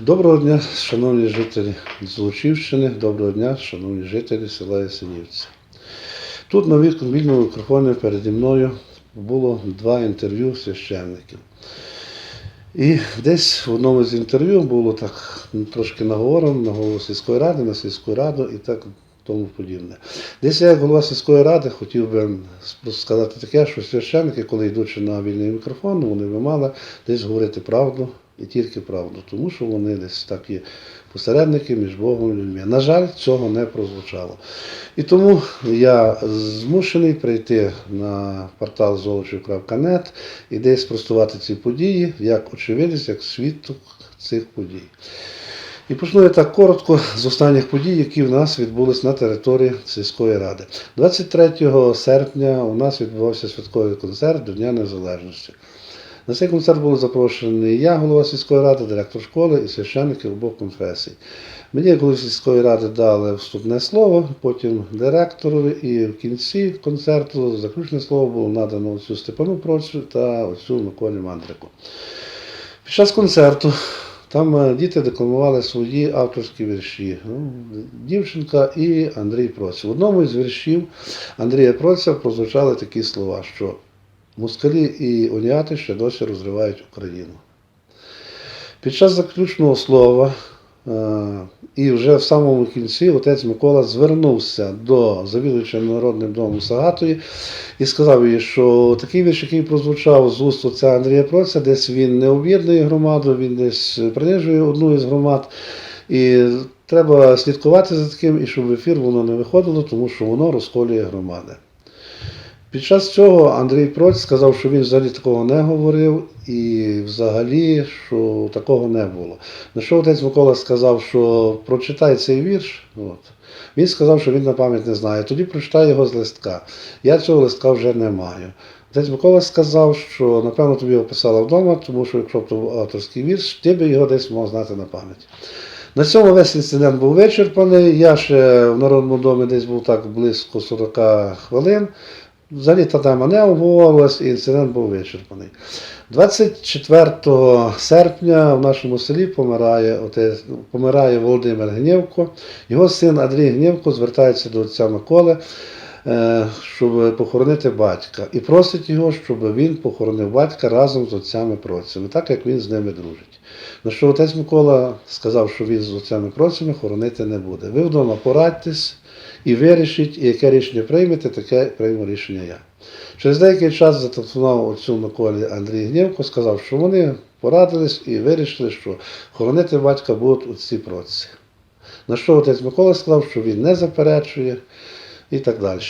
Доброго дня, шановні жителі Злочівщини, доброго дня, шановні жителі села Ясенівці. Тут на вільному мікрофоні переді мною було два інтерв'ю священників. І десь в одному з інтерв'ю було так трошки наговорено на голову сільської ради, на сільську раду і так тому подібне. Десь я, як голова сільської ради, хотів би сказати таке, що священники, коли йдучи на вільний мікрофон, вони би мали десь говорити правду і тільки правду, тому що вони десь так є посередники між Богом і людьми. На жаль, цього не прозвучало. І тому я змушений прийти на портал золочів.нет і десь спростувати ці події, як очевидець, як свідок цих подій. І почну я так коротко з останніх подій, які в нас відбулись на території сільської ради. 23 серпня у нас відбувався святковий концерт до Дня Незалежності. На цей концерт були запрошені я, голова сільської ради, директор школи і священники обох конфесій. Мені, як голові сільської ради, дали вступне слово, потім директорові, і в кінці концерту заключне слово було надано оцю Степану Процю та оцю Миколі Мандрику. Під час концерту там е, діти декламували свої авторські вірші. Ну, Дівчинка і Андрій Проця. В одному із віршів Андрія Проця прозвучали такі слова, що москалі і уніати ще досі розривають Україну. Під час заключного слова е, і вже в самому кінці отець Микола звернувся до завідувача Народним домом Сагатої і сказав їй, що такий вірш, який прозвучав з уст отця Андрія Проця, десь він не об'єднує громаду, він десь принижує одну із громад. І треба слідкувати за таким, і щоб в ефір воно не виходило, тому що воно розколює громади. Під час цього Андрій Проць сказав, що він взагалі такого не говорив, і взагалі, що такого не було. На що отець Микола сказав, що прочитай цей вірш. От. Він сказав, що він на пам'ять не знає. Тоді прочитай його з листка. Я цього листка вже не маю. Отець Микола сказав, що напевно тобі його писала вдома, тому що якщо б то був авторський вірш, ти би його десь мав знати на пам'ять. На цьому весь інцидент був вичерпаний. Я ще в Народному домі десь був так близько 40 хвилин. Взагалі та тема не обговорювалась, і інцидент був вичерпаний. 24 серпня в нашому селі помирає, отець, помирає Володимир Гнєвко. Його син Андрій Гнєвко звертається до отця Миколи, е, щоб похоронити батька. І просить його, щоб він похоронив батька разом з отцями процями, так як він з ними дружить. На що отець Микола сказав, що він з отцями процями хоронити не буде. Ви вдома порадьтесь і вирішіть, і яке рішення приймете, таке прийму рішення я. Через деякий час зателефонував отцю Миколі Андрій Гнєвко, сказав, що вони порадились і вирішили, що хоронити батька будуть отці проці. На що отець Микола сказав, що він не заперечує і так далі.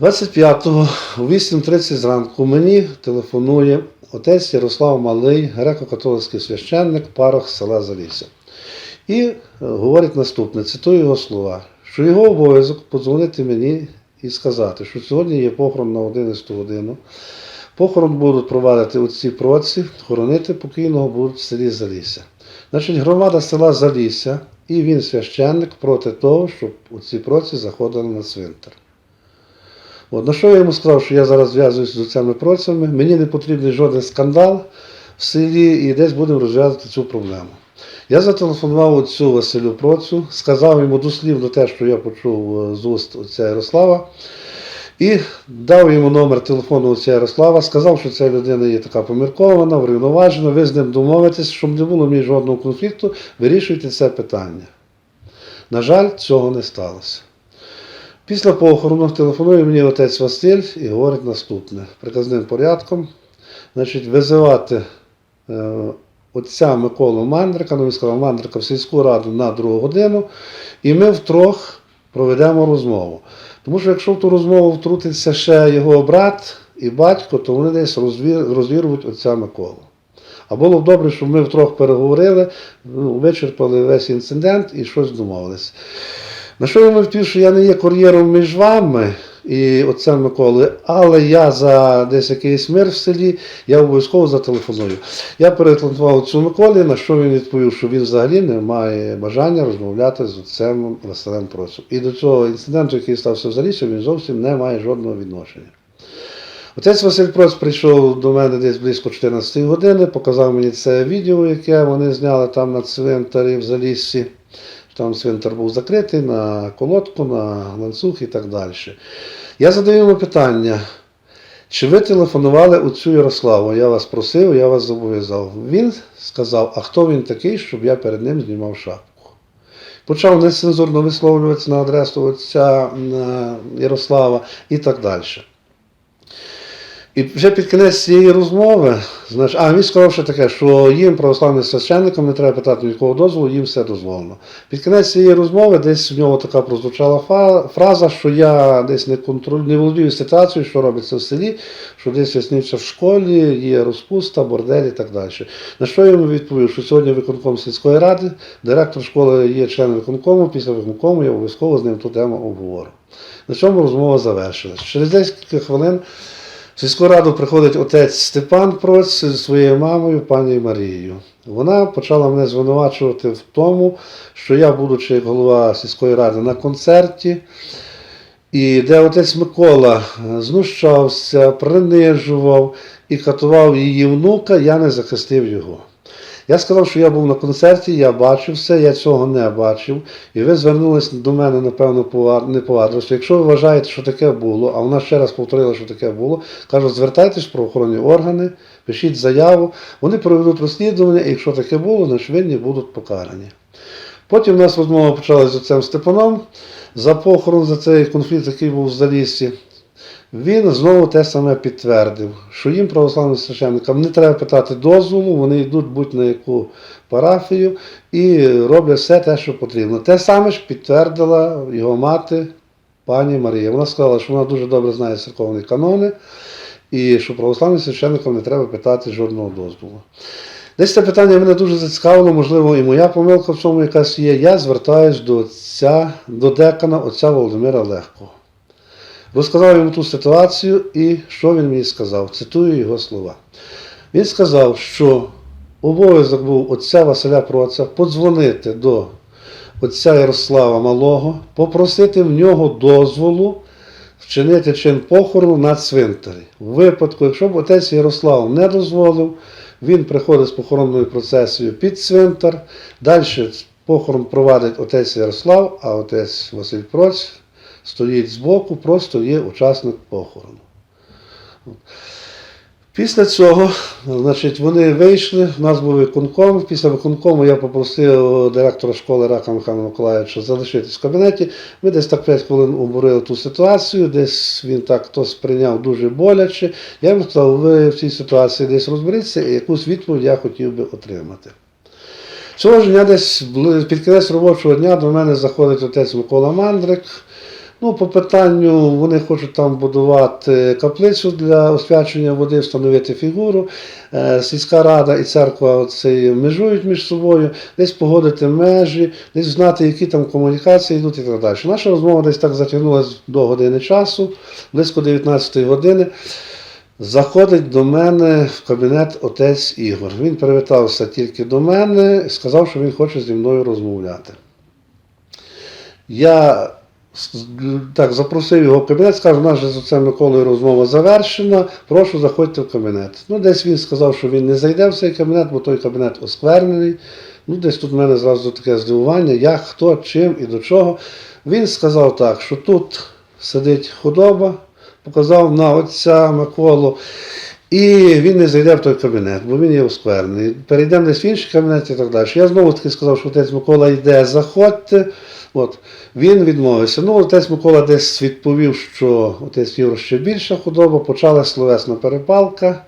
25-го о 8.30 зранку мені телефонує отець Ярослав Малий, греко-католицький священник, парох села Залісся. І е, говорить наступне, цитую його слова, що його обов'язок подзвонити мені і сказати, що сьогодні є похорон на 11 годину. Похорон будуть провадити отці проці, хоронити покійного будуть в селі Залісся. Значить, громада села Залісся і він священник проти того, щоб оці проці заходили на цвинтар. От, на що я йому сказав, що я зараз зв'язуюся з цими процями, мені не потрібний жоден скандал в селі і десь будемо розв'язати цю проблему. Я зателефонував отцю Василю Процю, сказав йому дослівно те, що я почув е, з уст отця Ярослава, і дав йому номер телефону отця Ярослава, сказав, що ця людина є така поміркована, врівноважена, ви з ним домовитесь, щоб не було між жодного конфлікту, вирішуйте це питання. На жаль, цього не сталося. Після похорону телефонує мені отець Василь і говорить наступне: приказним порядком, значить, визивати е, отця Миколу Мандрика, сказав Мандрика в сільську раду на другу годину, і ми втрьох проведемо розмову. Тому що якщо в ту розмову втрутиться ще його брат і батько, то вони десь розвір- розвірвуть отця Миколу. А було б добре, щоб ми втрьох переговорили, ну, вичерпали весь інцидент і щось домовились. На що я відповів, що я не є кур'єром між вами і отцем Миколи, але я за десь якийсь мир в селі, я обов'язково зателефоную. Я перетелефонував отцю Миколі, на що він відповів, що він взагалі не має бажання розмовляти з отцем Василем Процем. І до цього інциденту, який стався в Залісі, він зовсім не має жодного відношення. Отець Василь Проц прийшов до мене десь близько 14 години, показав мені це відео, яке вони зняли там на цвинтарі в Заліссі. Там цвинтар був закритий на колодку, на ланцюг і так далі. Я задаю йому питання, чи ви телефонували отцю Ярославу? Я вас просив, я вас зобов'язав. Він сказав, а хто він такий, щоб я перед ним знімав шапку. Почав нецензурно висловлюватися на адресу отця Ярослава і так далі. І вже під кінець цієї розмови, знаєш, а він сказав, що таке, що їм, православним священникам, не треба питати нікого дозволу, їм все дозволено. Під кінець цієї розмови десь в нього така прозвучала фраза, що я десь не контролюю, не володію ситуацією, що робиться в селі, що десь я в школі, є розпуста, бордель і так далі. На що я йому відповів, що сьогодні виконком сільської ради, директор школи є членом виконкому, після виконкому я обов'язково з ним ту тему обговорю. На чому розмова завершилась. Через декілька хвилин сільську раду приходить отець Степан Проць зі своєю мамою, пані Марією. Вона почала мене звинувачувати в тому, що я, будучи голова сільської ради на концерті, і де отець Микола е, знущався, принижував і катував її внука, я не захистив його. Я сказав, що я був на концерті, я бачив все, я цього не бачив. І ви звернулись до мене, напевно, не по адресу. Якщо ви вважаєте, що таке було, а вона ще раз повторила, що таке було, кажу, звертайтесь в правоохоронні органи, пишіть заяву, вони проведуть розслідування, і якщо таке було, значить винні будуть покарані. Потім у нас розмова почалася з отцем Степаном за похорон, за цей конфлікт, який був в Заліссі. Він знову те саме підтвердив, що їм, православним священникам, не треба питати дозволу, вони йдуть будь-на яку парафію і роблять все те, що потрібно. Те саме ж підтвердила його мати, пані Марія. Вона сказала, що вона дуже добре знає церковні канони, і що православним священникам не треба питати жодного дозволу. Десь це питання мене дуже зацікавило, можливо, і моя помилка в цьому якась є. Я звертаюсь до отця, до декана отця Володимира Легкого. Розказав йому ту ситуацію і що він мені сказав. Цитую його слова. Він сказав, що обов'язок був отця Василя Проца подзвонити до отця Ярослава Малого, попросити в нього дозволу вчинити чин похорону на цвинтарі. В випадку, якщо б отець Ярослав не дозволив, він приходить з похоронною процесією під цвинтар. Далі похорон провадить отець Ярослав, а отець Василь Проць стоїть збоку, просто є учасник похорону. Після цього, значить, вони вийшли, у нас був виконком. Після виконкому я попросив директора школи Рака Михайла Миколаївича залишитись в кабінеті. Ми десь так 5 хвилин обурили ту ситуацію, десь він так то сприйняв дуже боляче. Я йому сказав, ви в цій ситуації десь розберіться, і якусь відповідь я хотів би отримати. Цього ж дня десь під кінець робочого дня до мене заходить отець Микола Мандрик. Ну, по питанню вони хочуть там будувати каплицю для освячення води, встановити фігуру. Е, Сільська рада і церква оце межують між собою, десь погодити межі, десь знати, які там комунікації йдуть і так далі. Наша розмова десь так затягнулася до години часу, близько 19 години. Заходить до мене в кабінет отець Ігор. Він привітався тільки до мене і сказав, що він хоче зі мною розмовляти. Я так запросив його в кабінет, скажу, у нас з отцем Миколою розмова завершена, прошу заходьте в кабінет. Ну, десь він сказав, що він не зайде в цей кабінет, бо той кабінет осквернений. Ну, десь тут в мене зразу таке здивування, як, хто, чим і до чого. Він сказав так, що тут сидить худоба, показав на отця Миколу. І він не зайде в той кабінет, бо він є оскверний. Перейдемо десь в інший кабінет і так далі. Я знову таки сказав, що отець Микола йде, заходьте. От. Він відмовився. Ну, отець Микола десь відповів, що отець Ігор ще більша худоба, почала словесна перепалка,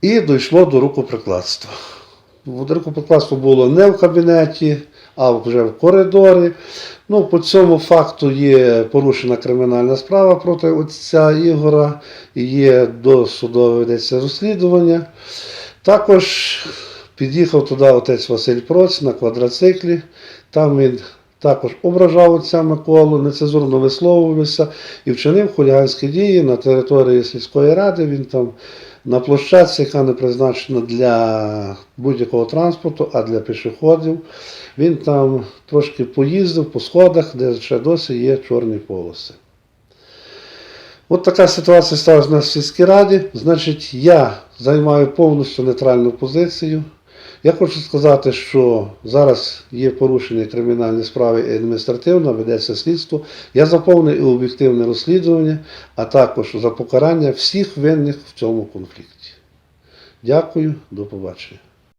і дійшло до рукоприкладства. Рукоприкладство було не в кабінеті, а вже в коридорі. Ну, по цьому факту є порушена кримінальна справа проти отця Ігора, є досудове ведеться розслідування. Також під'їхав туди отець Василь Проць на квадроциклі. Там він також ображав отця Миколу, нецензурно висловлювався і вчинив хуліганські дії на території сільської ради. Він там на площадці, яка не призначена для будь-якого транспорту, а для пішоходів. Він там трошки поїздив по сходах, де ще досі є чорні полоси. От така ситуація сталася на сільській раді. Значить, я займаю повністю нейтральну позицію. Я хочу сказати, що зараз є порушені кримінальні справи і адміністративно, ведеться слідство. Я заповнив і об'єктивне розслідування, а також за покарання всіх винних в цьому конфлікті. Дякую, до побачення.